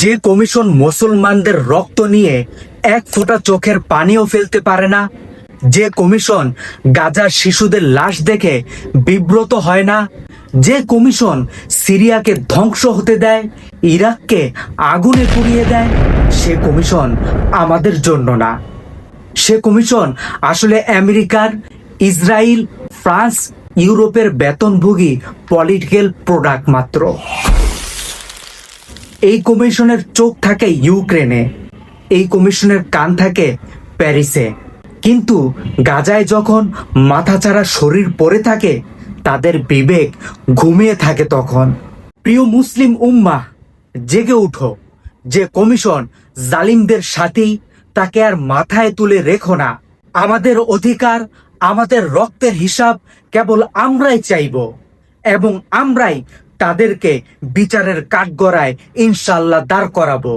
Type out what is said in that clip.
যে কমিশন মুসলমানদের রক্ত নিয়ে এক ফোঁটা চোখের পানিও ফেলতে পারে না, যে কমিশন গাজার শিশুদের লাশ দেখে বিব্রত হয় না, যে কমিশন সিরিয়াকে ধ্বংস হতে দেয়, ইরাককে আগুনে পুড়িয়ে দেয়, সে কমিশন আমাদের জন্য না। সে কমিশন আসলে আমেরিকার, ইসরায়েল, ফ্রান্স, ইউরোপের বেতনভোগী পলিটিক্যাল প্রোডাক্ট মাত্র। এই কমিশনের চোখ থাকে ইউক্রেনে, এই কমিশনের কান থাকে প্যারিসে। কিন্তু গাজায় যখন মাথাচাড়া শরীর পড়ে থাকে, তাদের বিবেক ঘুমিয়ে থাকে তখন। প্রিয় মুসলিম উম্মা জেগে উঠো। যে কমিশন জালিমদের সাথেই তাকে আর মাথায় তুলে রেখো না। আমাদের অধিকার, আমাদের রক্তের হিসাব কেবল আমরাই চাইব এবং আমরাই তাদেরকে বিচারের কাঠগড়ায় ইনশাল্লাহ দাঁড় করাবো।